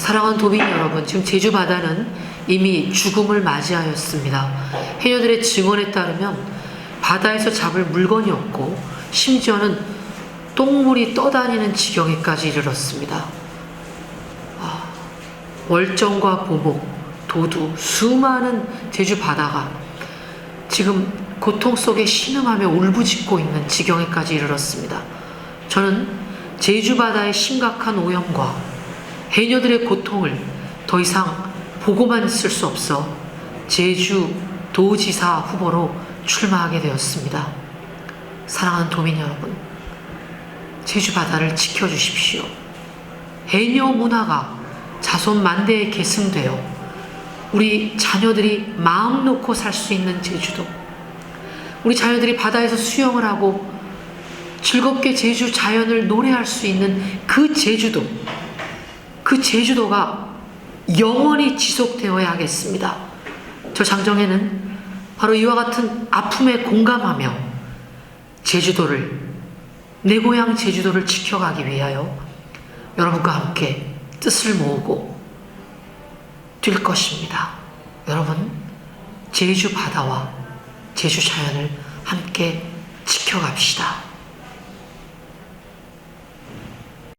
사랑하는 도민 여러분, 지금 제주 바다는 이미 죽음을 맞이하였습니다. 해녀들의 증언에 따르면 바다에서 잡을 물건이 없고 심지어는 똥물이 떠다니는 지경에까지 이르렀습니다. 아, 월정과 보목, 도두, 수많은 제주 바다가 지금 고통 속에 신음하며 울부짖고 있는 지경에까지 이르렀습니다. 저는 제주 바다의 심각한 오염과 해녀들의 고통을 더 이상 보고만 있을 수 없어 제주 도지사 후보로 출마하게 되었습니다. 사랑하는 도민 여러분, 제주 바다를 지켜주십시오. 해녀 문화가 자손 만대에 계승되어 우리 자녀들이 마음 놓고 살 수 있는 제주도, 우리 자녀들이 바다에서 수영을 하고 즐겁게 제주 자연을 노래할 수 있는 그 제주도, 그 제주도가 영원히 지속되어야 하겠습니다. 저 장정에는 바로 이와 같은 아픔에 공감하며 제주도를, 내 고향 제주도를 지켜가기 위하여 여러분과 함께 뜻을 모으고 뛸 것입니다. 여러분, 제주 바다와 제주 자연을 함께 지켜갑시다.